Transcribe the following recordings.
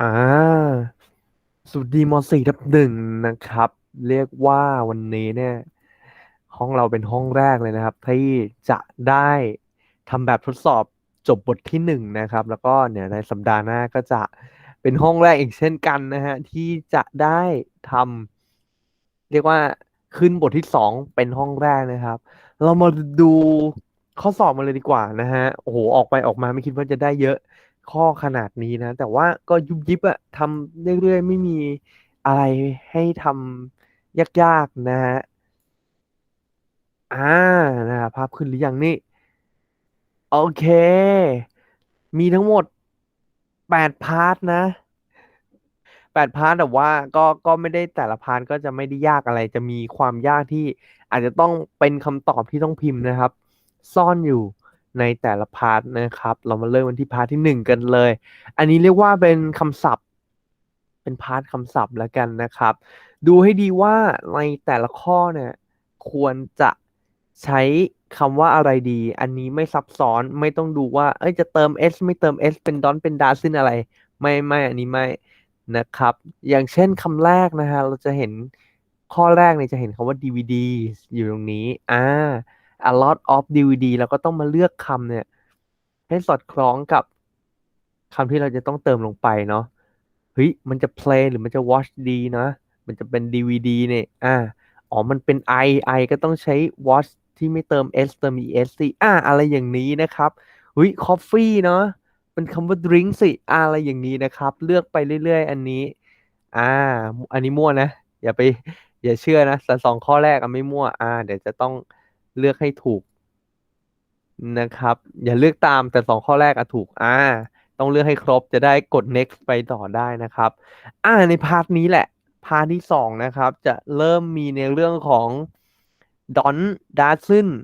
อ่าสวัสดีมสี่ทับหนึ่งนะครับ เรียกว่าวันนี้เนี่ย ห้องเราเป็นห้องแรกเลยนะครับ ที่จะได้ทำแบบทดสอบจบบทที่หนึ่งนะครับ แล้วก็เนี่ยในสัปดาห์หน้าก็จะเป็นห้องแรกอีกเช่นกันนะฮะ ที่จะได้ทำเรียกว่าขึ้นบทที่สองเป็นห้องแรกนะครับ เรามาดูข้อสอบมาเลยดีกว่านะฮะโอ้โหออกไปออกมาไม่คิดว่าจะได้เยอะ ข้อขนาดนี้นะ แต่ว่าก็ยุบยิบอะทำเรื่อยๆ ไม่มีอะไรให้ทำยากๆนะฮะอ่านะภาพขึ้นหรือยังนี่ โอเค มีทั้งหมดแปดพาร์ทนะแปดพาร์ทแต่ว่าก็ก็ไม่ได้แต่ละพาร์ทก็จะไม่ได้ยากอะไร จะมีความยากที่อาจจะต้องเป็นคำตอบที่ต้องพิมพ์นะครับ ซ่อนอยู่ ในแต่ละพาร์ทนะครับ เรามาเริ่มกันที่พาร์ทที่หนึ่งกันเลย อันนี้เรียกว่าเป็นคำศัพท์ เป็นพาร์ทคำศัพท์แล้วกันนะครับ ดูให้ดีว่าในแต่ละข้อเนี่ยควรจะใช้คำว่าอะไรดี อันนี้ไม่ซับซ้อนไม่ต้องดูว่า เอ้ยจะเติม s ไม่เติม s เป็นดอนเป็นดาซินอะไร ไม่ไม่อันนี้ไม่นะครับ อย่างเช่นคำแรกนะฮะเราจะเห็นข้อแรกเนี่ยจะเห็นคำว่า DVD อยู่ตรงนี้ อ่า a lot of DVD แล้วก็ต้องมาเลือกคำเนี่ย ให้สอดคล้องกับคำที่เราจะต้องเติมลงไปเนาะเฮ้ยมันจะ play หรือมันจะ watch ดีนะ มันจะเป็น DVD เนี่ยอ่าอ๋อมันเป็น i i ก็ต้องใช้ watch ที่ไม่เติม s เติม es สิอ่าอะไรอย่างนี้นะครับเฮ้ย coffee เนาะเป็นคำว่า drink สิอ่าอะไรอย่างนี้นะครับ เลือกไปเรื่อย ๆ อันนี้ อ่า อันนี้มั่วนะ อย่าไป อย่าเชื่อนะสองข้อแรกอะไม่มั่ว อ่า เดี๋ยวจะต้อง เลือกให้ถูกนะครับ อย่าเลือกตามแต่สองข้อแรกอะถูก อ่า ต้องเลือกให้ครบจะได้กด next ไปต่อได้นะครับ อ่า ในพาร์ทนี้แหละ พาร์ทที่สองนะครับ จะเริ่มมีในเรื่องของ don doesn't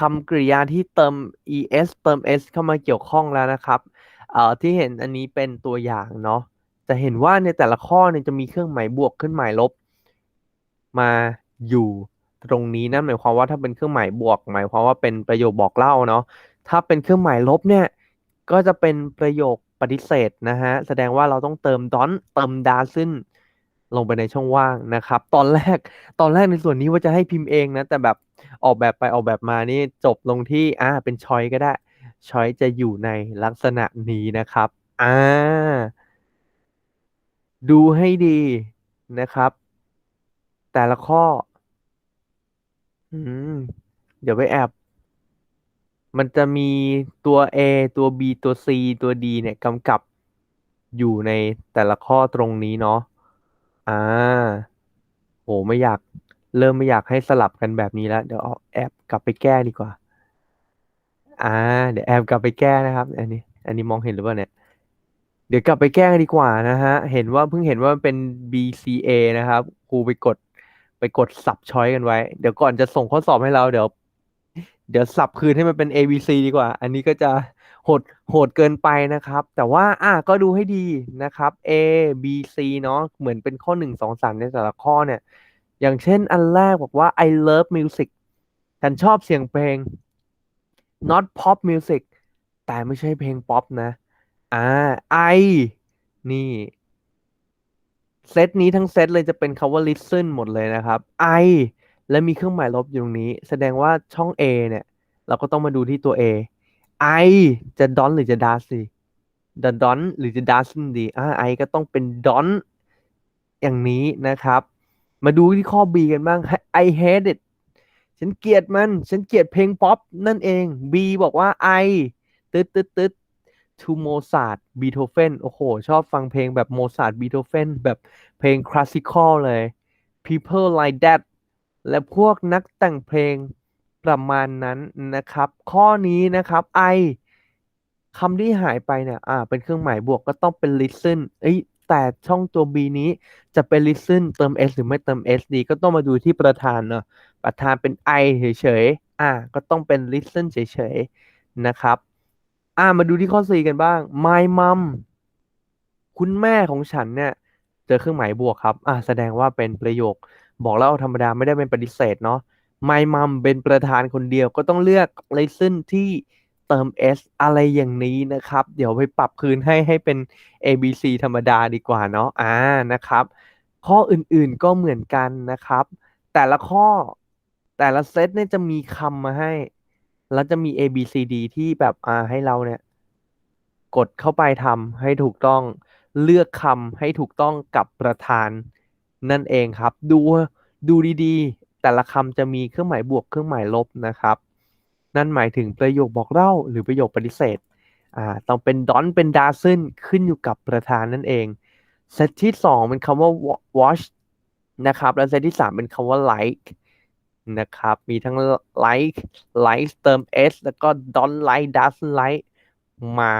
คำกริยาที่เติม es เติม s เข้ามาเกี่ยวข้องแล้วนะครับ เอ่อ ที่เห็นอันนี้เป็นตัวอย่างเนาะ จะเห็นว่าในแต่ละข้อเนี่ยจะมีเครื่องหมายบวกเครื่องหมายลบ มาอยู่ ตรงนี้นั่นหมายความว่าถ้าเป็นเครื่องหมายบวก หมายความว่าเป็นประโยคบอกเล่าเนาะถ้าเป็นเครื่องหมายลบเนี่ยก็จะเป็นประโยคปฏิเสธนะฮะแสดงว่าเราต้องเติมดอนเติมดาซึ่นลงไปในช่องว่างนะครับ ตอนแรกตอนแรกในส่วนนี้ว่าจะให้พิมพ์เองนะ แต่แบบออกแบบไปออกแบบมานี่จบลงที่อ่าเป็นชอยก็ได้ชอยจะอยู่ในลักษณะนี้นะครับอ่าดูให้ดีนะครับ แต่ละข้อ อืม เดี๋ยวไปแอบมันจะมีตัว A ตัว B ตัว C ตัว D เนี่ยกำกับอยู่ในแต่ละข้อตรงนี้เนาะ อ่า โห ไม่อยาก เริ่มไม่อยากให้สลับกันแบบนี้แล้ว เดี๋ยวเอาแอบกลับไปแก้ดีกว่า อ่า เดี๋ยวแอบกลับไปแก้นะครับ อันนี้ อันนี้มองเห็นหรือเปล่าเนี่ย เดี๋ยวกลับไปแก้ดีกว่านะฮะ เห็นว่าเพิ่งเห็นว่ามันเป็น BCA นะครับ ครูไปกด ไปกดสับช้อยกันไว้ เดี๋ยวก่อนจะส่งข้อสอบให้เราเดี๋ยว เดี๋ยวสับคืนให้มันเป็น ABC ดีกว่า อันนี้ก็จะโหดโหดเกินไปนะครับ แต่ว่าอะก็ดูให้ดีนะครับ A B C เนาะเหมือนเป็นข้อหนึ่งสองสามในแต่ละข้อเนี่ย อย่างเช่นอันแรกบอกว่า I love music ฉันชอบเสียงเพลง not pop music แต่ไม่ใช่เพลงป๊อปนะ อ่า I นี่ เซตนี้ทั้งเซตเลยจะเป็นคำว่า listen หมดเลยนะครับ I และมีเครื่องหมายลบอยู่ตรงนี้ แสดงว่าช่อง A เนี่ย เราก็ต้องมาดูที่ตัว A I จะ don หรือจะ does สิ the don หรือจะ doesn't ดีอ่า I ก็ต้องเป็น don อย่างนี้นะครับ มาดูที่ข้อ B กันบ้าง I hate it ฉันเกลียดมัน ฉันเกลียดเพลงป๊อปนั่นเอง B บอกว่า I ตึ๊ดตึ๊ดตึ๊ด to Mozart Beethoven โอ้โห ชอบฟังเพลงแบบ Mozart Beethoven แบบเพลงคลาสสิคอลเลย people like that และพวกนักแต่งเพลงประมาณนั้นนะครับ ข้อนี้นะครับ I คำที่หายไปเนี่ย อ่า เป็นเครื่องหมายบวกก็ต้องเป็น listen เอ้ย แต่ช่องตัว B นี้จะเป็น listen เติม s หรือไม่เติม s ดี ก็ต้องมาดูที่ประธานเนาะประธานเป็น I เฉยๆ อ่า ก็ต้องเป็น listen เฉยๆ นะครับ อ่ามาดูที่ข้อ4กันบ้าง my mom คุณแม่ของฉันเนี่ย เจอเครื่องหมายบวกครับ อ่าแสดงว่าเป็นประโยค บอกเล่าธรรมดาไม่ได้เป็นปฏิเสธเนาะ my mom เป็นประธานคนเดียวก็ต้องเลือก listen ที่เติม s อะไรอย่างนี้นะครับ เดี๋ยวไปปรับคืนให้ให้เป็น a b c ธรรมดาดีกว่าเนาะ อ่านะครับ ข้ออื่นๆก็เหมือนกันนะครับ แต่ละข้อแต่ละเซตเนี่ยจะมีคำมาให้ แล้วจะมี A B C D ที่แบบอ่าให้เราเนี่ย กดเข้าไปทำให้ถูกต้องเลือกคำให้ถูกต้องกับประธาน นั่นเองครับ ดูดูดีๆ แต่ละคำจะมีเครื่องหมายบวกเครื่องหมายลบนะครับ นั่นหมายถึงประโยคบอกเล่า หรือประโยคปฏิเสธอ่าต้องเป็นดอนเป็นดาซึนขึ้นอยู่กับประธานนั่นเองเซตที่สองเป็นคำว่า watch นะครับ และเซตที่สามเป็นคำว่า like นะครับ มีทั้ง like like เติม s แล้วก็ don't like doesn't like มา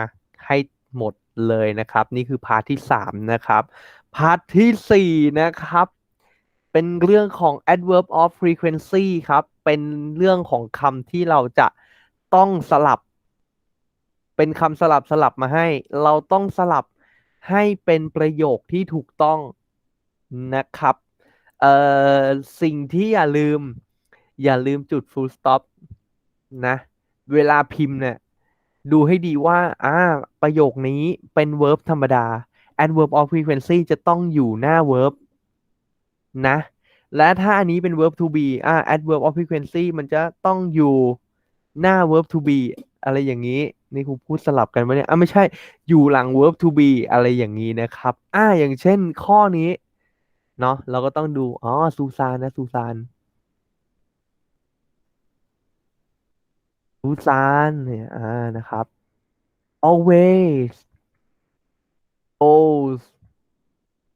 ให้หมดเลยนะครับ นี่คือพาร์ทที่สามนะครับ พาร์ทที่สี่นะครับ เป็นเรื่องของ adverb of frequency ครับ เป็นเรื่องของคำที่เราจะต้องสลับ เป็นคำสลับสลับมาให้ เราต้องสลับให้เป็นประโยคที่ถูกต้องนะครับ เอ่อ สิ่งที่อย่าลืม อย่าลืมจุด full stop นะ เวลาพิมพ์เนี่ยดูให้ดีว่าอ่าประโยคนี้เป็น verb ธรรมดา adverb of frequency จะต้องอยู่หน้า verb นะ และถ้าอันนี้เป็น verb to be อ่า adverb of frequency มันจะต้องอยู่หน้า verb to be อะไรอย่างนี้ นี่ครูพูดสลับกันวะเนี่ยอ่าไม่ใช่อยู่หลัง verb to be อะไรอย่างนี้นะครับ อ่าอย่างเช่นข้อนี้ เนาะเราก็ต้องดู อ๋อซูซานนะซูซาน ซูซานเนี่ยอ่านะครับ always goes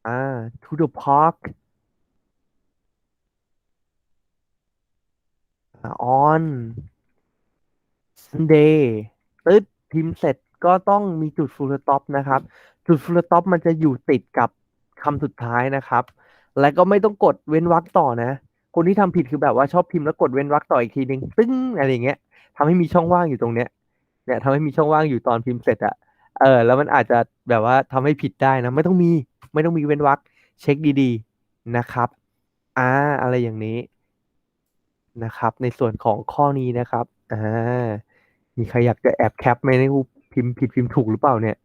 อ่า to the park on Sunday ตึ๊ดพิมพ์เสร็จก็ต้องมีจุด full stop นะครับ จุด full stop มันจะอยู่ติดกับคำสุดท้ายนะครับ และก็ไม่ต้องกดเว้นวรรคต่อนะ คนที่ทำผิดคือแบบว่าชอบพิมพ์แล้วกดเว้นวรรคต่ออีกทีนึงตึ้งอะไรอย่างเงี้ย ทำให้มีช่องว่างอยู่ตรงเนี้ย เนี่ยทำให้มีช่องว่างอยู่ตอนพิมพ์เสร็จอะเออ แล้วมันอาจจะแบบว่าทำให้ผิดได้นะ ไม่ต้องมี ไม่ต้องมีเว้นวรรคเช็คดีๆนะครับ อ่า อะไรอย่างนี้นะครับ ในส่วนของข้อนี้นะครับ อ่า มีใครอยากจะแอบแคปไหมในกูพิมพ์ผิดพิมพ์ถูกหรือเปล่าเนี่ย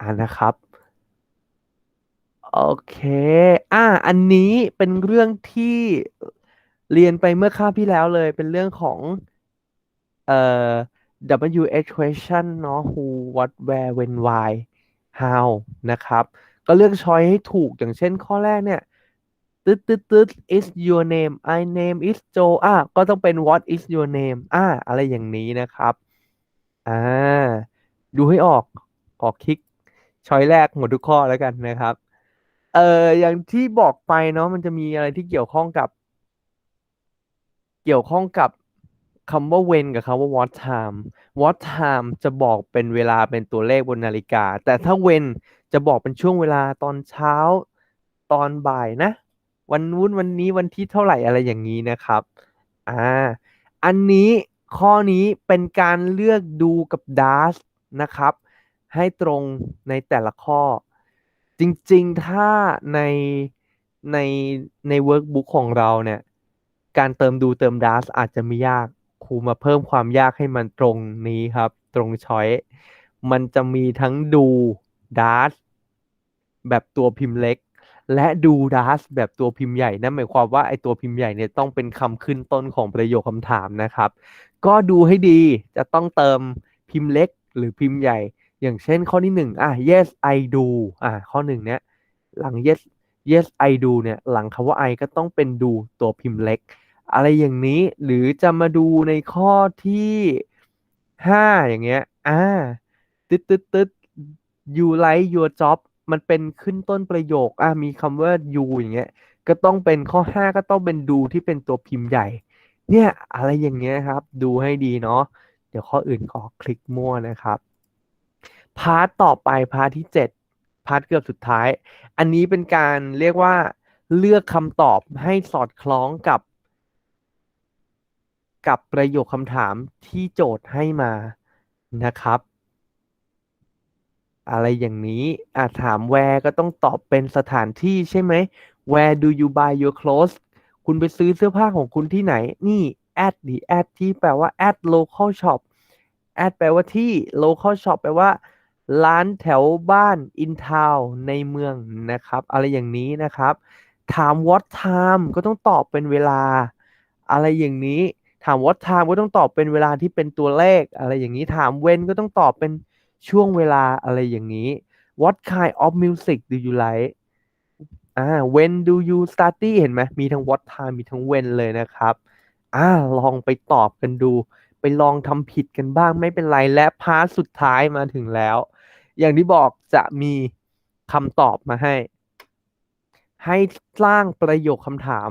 อ่านะครับโอเค อ่า อันนี้เป็นเรื่องที่เรียนไปเมื่อคาบที่แล้วเลย เป็นเรื่องของ เอ่อ WH question เนาะ who what where when why how นะครับ ก็เลือกช้อยให้ถูกอย่างเช่นข้อแรกเนี่ยตึ๊ดตึ๊ดตึ๊ด is your name I name is Joe อะก็ต้องเป็น what is your name อ่าอะไรอย่างนี้นะครับ อ่า ดูให้ออก ออกคลิก ช้อยแรกหมดทุกข้อแล้วกันนะครับ เอ่อ อย่างที่บอกไปเนาะ มันจะมีอะไรที่เกี่ยวข้องกับ เกี่ยวข้องกับ คำว่า when กับคำว่า what time what time จะบอกเป็นเวลาเป็นตัวเลขบนนาฬิกา แต่ถ้า when จะบอกเป็นช่วงเวลาตอนเช้าตอนบ่ายนะ วันนู้นวันนี้วันที่เท่าไหร่อะไรอย่างนี้นะครับ อ่า อันนี้ข้อนี้เป็นการเลือกดูกับ does นะครับ ให้ตรงในแต่ละข้อ จริงๆ ถ้าในในใน workbook ของเราเนี่ย การเติมดูเติม does อาจจะไม่ยาก รูมาเพิ่มความยากให้มันตรงนี้ครับ ตรงช้อยมันจะมีทั้งดู does แบบตัวพิมพ์เล็ก และดู does แบบตัวพิมพ์ใหญ่นั่นหมายความว่าไอตัวพิมพ์ใหญ่เนี่ยต้องเป็นคำขึ้นต้นของประโยคคำถามนะครับ ก็ดูให้ดีจะต้องเติมพิมพ์เล็กหรือพิมพ์ใหญ่ อย่างเช่นข้อที่หนึ่งอะ yes I do อะข้อหนึ่งเนี้ยหลัง yes yes I do เนี่ยหลังคำว่า I ก็ต้องเป็นดูตัวพิมพ์เล็ก อะไรอย่างนี้หรือจะมาดูในข้อที่ห้าอย่างเงี้ยอ่าตึ๊ดตึ๊ดตึ๊ด you like your job มันเป็นขึ้นต้นประโยคอ่ามีคำว่า you อย่างเงี้ยก็ต้องเป็นข้อห้าก็ต้องเป็นดูที่เป็นตัวพิมพ์ใหญ่ เนี่ยอะไรอย่างเงี้ยครับ ดูให้ดีเนาะเดี๋ยวข้ออื่นขอคลิกมั่วนะครับพาร์ทต่อไปพาร์ทที่เจ็ดพาร์ทเกือบสุดท้าย อันนี้เป็นการเรียกว่าเลือกคำตอบให้สอดคล้องกับ กับประโยคคำถามที่โจทย์ให้มานะครับ อะไรอย่างนี้อาถาม where ก็ต้องตอบเป็นสถานที่ใช่ไหม where do you buy your clothes คุณไปซื้อเสื้อผ้าของคุณที่ไหน นี่ at ดี at ที่แปลว่า at local shop at แปลว่าที่ local shop แปลว่า ร้านแถวบ้าน in town ในเมืองนะครับ อะไรอย่างนี้นะครับ ถาม what time ก็ต้องตอบเป็นเวลา อะไรอย่างนี้ ถาม what time ก็ต้องตอบเป็นเวลาที่เป็นตัวเลขอะไรอย่างนี้ ถาม when ก็ต้องตอบเป็นช่วงเวลาอะไรอย่างนี้ what kind of music do you like อ่า when do you study เห็นไหมมีทั้ง what time มีทั้ง when เลยนะครับ อ่า ลองไปตอบกันดู ไปลองทำผิดกันบ้างไม่เป็นไร และพาร์ทสุดท้ายมาถึงแล้ว อย่างที่บอกจะมีคำตอบมาให้ ให้สร้างประโยคคำถาม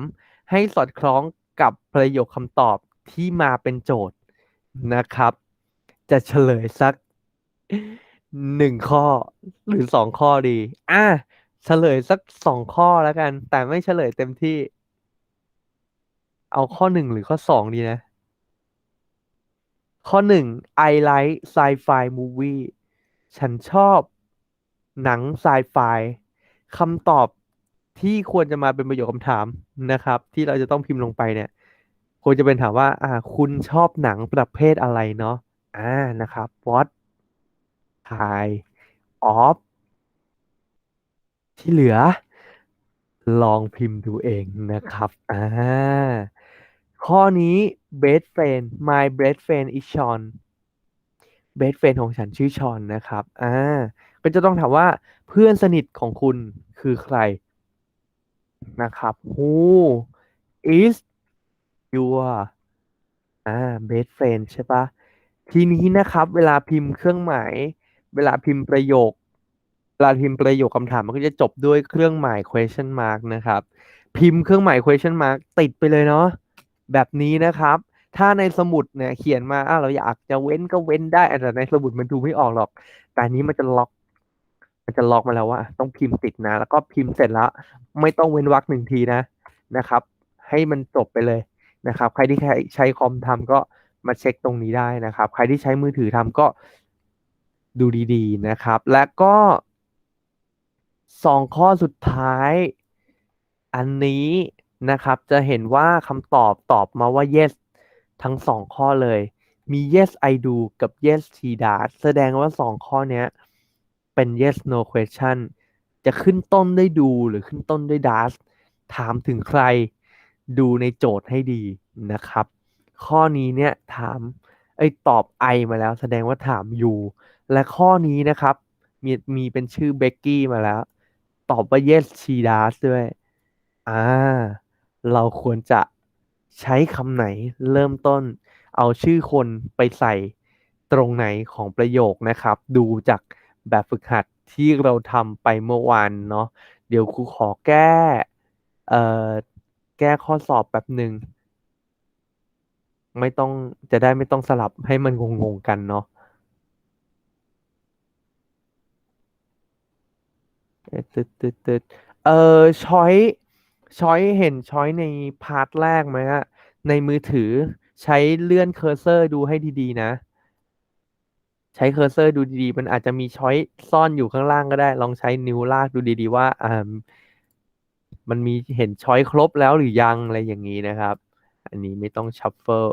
ให้สอดคล้องกับประโยคคำตอบ ที่มาเป็นโจทย์นะครับ จะเฉลยสักหนึ่งข้อหรือสองข้อดีอะเฉลยสักสองข้อแล้วกัน แต่ไม่เฉลยเต็มที่ เอาข้อหนึ่งหรือข้อสองดีนะ ข้อหนึ่ง I like sci-fi movie ฉันชอบหนังไซไฟคำตอบที่ควรจะมาเป็นประโยคคำถามนะครับ ที่เราจะต้องพิมพ์ลงไปเนี่ย ควรจะเป็นถามว่า อ่า คุณชอบหนังประเภทอะไรเนาะอ่านะครับ what kind of ที่เหลือ ลองพิมพ์ดูเองนะครับอ่าข้อนี้ best friend my best friend is Sean best friend ของฉันชื่อชอนนะครับอ่าก็จะต้องถามว่าเพื่อนสนิทของคุณคือใครนะครับ who is your อ่า best friend ใช่ปะทีนี้นะครับ เวลาพิมพ์เครื่องหมาย เวลาพิมพ์ประโยค เวลาพิมพ์ประโยคคำถามมันก็จะจบด้วยเครื่องหมาย question mark นะครับ พิมพ์เครื่องหมาย question mark ติดไปเลยเนาะแบบนี้นะครับ ถ้าในสมุดเนี่ยเขียนมาอ้าเราอยากจะเว้นก็เว้นได้แต่ในสมุดมันดูไม่ออกหรอก แต่อันนี้มันจะล็อก มันจะล็อกมาแล้วว่า ต้องพิมพ์ติดนะ แล้วก็พิมพ์เสร็จแล้ว ไม่ต้องเว้นวรรคหนึ่งทีนะนะครับ ให้มันจบไปเลย นะครับใครที่ใช้คอมทำก็มาเช็คตรงนี้ได้นะครับ ใครที่ใช้มือถือทำก็ดูดีๆนะครับ และก็สองข้อสุดท้ายอันนี้นะครับจะเห็นว่าคำตอบตอบมาว่า yes ทั้งสองข้อเลย มี yes I do กับ yes she does แสดงว่าสองข้อนี้เป็น yes no question จะขึ้นต้นด้วยดูหรือขึ้นต้นด้วย does ถามถึงใคร ดูในโจทย์ให้ดีนะครับ ข้อนี้เนี่ยถามไอ้ตอบ I มาแล้ว แสดงว่าถาม U และข้อนี้นะครับ มีมีเป็นชื่อเบกกี้มาแล้ว ตอบว่า yes she does ด้วยอ่าเราควรจะใช้คำไหนเริ่มต้น เอาชื่อคนไปใส่ตรงไหนของประโยคนะครับ ดูจากแบบฝึกหัดที่เราทำไปเมื่อวานเนาะเดี๋ยวครูขอแก้เอ่อ แก้ข้อสอบแป๊บหนึ่งไม่ต้องจะได้ไม่ต้องสลับให้มันงงๆกันเนาะเออตึดตึดตึดเออช้อยช้อยเห็นช้อยในพาร์ทแรกไหมฮะในมือถือใช้เลื่อนเคอร์เซอร์ดูให้ดีๆนะ ใช้เคอร์เซอร์ดูดีๆ มันอาจจะมีช้อยซ่อนอยู่ข้างล่างก็ได้ ลองใช้นิ้วลากดูดีๆว่าอ่า มันมีเห็นช้อยครบแล้วหรือยังอะไรอย่างนี้นะครับ อันนี้ไม่ต้องชัฟเฟิล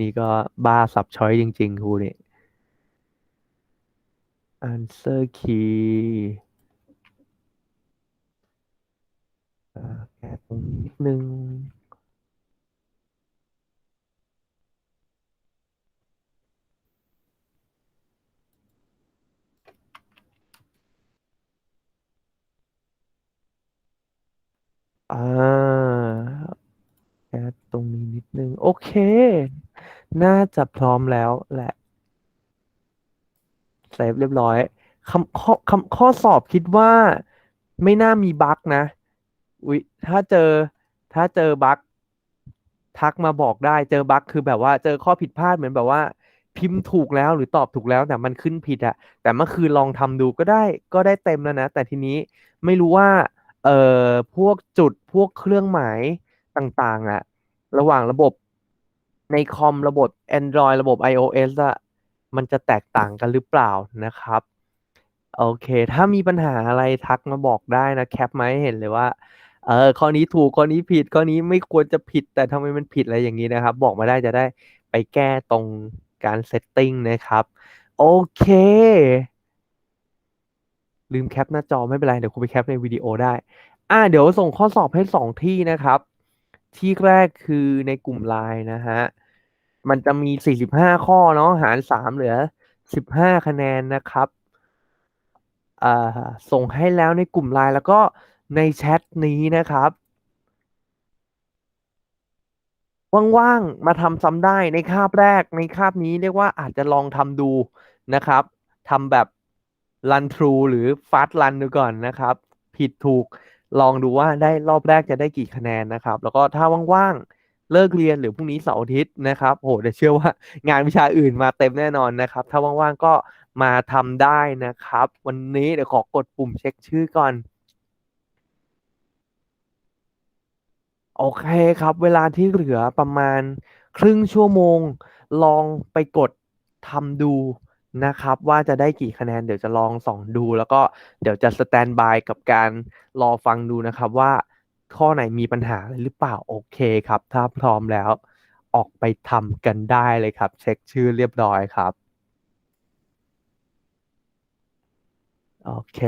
นี่ก็บ้าสับช้อยจริง ๆครูเนี่ย answer key แก้ตรงนิดนึง อ่าแตรงนี้นิดนึง โอเค น่าจะพร้อมแล้วแหละเซฟเรียบร้อยคำข้อคำข้อสอบคิดว่าไม่น่ามีบั๊กนะอุ๊ยถ้าเจอถ้าเจอบั๊กทักมาบอกได้เจอบั๊กคือแบบว่าเจอข้อผิดพลาดเหมือนแบบว่า พิมพ์ถูกแล้วหรือตอบถูกแล้วแต่มันขึ้นผิดอะแต่เมื่อคืนลองทำดูก็ได้ก็ได้เต็มแล้วนะ แต่ทีนี้ไม่รู้ว่า เอ่อพวกจุดพวกเครื่องหมายต่างๆอะระหว่างระบบในคอมระบบ Android ระบบ iOS อะมันจะแตกต่างกันหรือเปล่านะครับ โอเค ถ้ามีปัญหาอะไรทักมาบอกได้นะ แคปมาให้เห็นเลยว่า เออข้อนี้ถูกข้อนี้ผิดข้อนี้ไม่ควรจะผิดแต่ทำไมมันผิดอะไรอย่างนี้นะครับ บอกมาได้จะได้ไปแก้ตรงการเซตติ้งนะครับ โอเค ลืมแคปหน้าจอไม่เป็นไร เดี๋ยวครูไปแคปในวิดีโอได้ อ่า เดี๋ยวส่งข้อสอบให้สองที่นะครับ ที่แรกคือในกลุ่มไลน์นะฮะ มันจะมี45ข้อเนาะหาร3เหลือ15คะแนนนะครับอ่าส่งให้แล้วในกลุ่มไลน์แล้วก็ในแชทนี้นะครับว่างๆ มาทำซ้ำได้ในคาบแรกในคาบนี้เรียกว่าอาจจะลองทำดูนะครับทำแบบ run through หรือ fast run ดูก่อนนะครับ ผิดถูกลองดูว่าได้รอบแรกจะได้กี่คะแนนนะครับ แล้วก็ถ้าว่างๆ เลิกเรียนหรือพรุ่งนี้เสาร์อาทิตย์นะครับโหเดี๋ยวเชื่อว่างานวิชาอื่นมาเต็มแน่นอนนะครับ ถ้าว่างๆก็มาทำได้นะครับ วันนี้เดี๋ยวขอกดปุ่มเช็คชื่อก่อนโอเคครับ เวลาที่เหลือประมาณครึ่งชั่วโมง ลองไปกดทำดู นะครับว่าจะได้กี่คะแนนเดี๋ยวจะลองส่องดู แล้วก็เดี๋ยวจะสแตนบายกับการรอฟังดูนะครับว่าข้อไหนมีปัญหาหรือเปล่าโอเคครับ ถ้าพร้อมแล้วออกไปทำกันได้เลยครับ เช็คชื่อเรียบร้อยครับ โอเค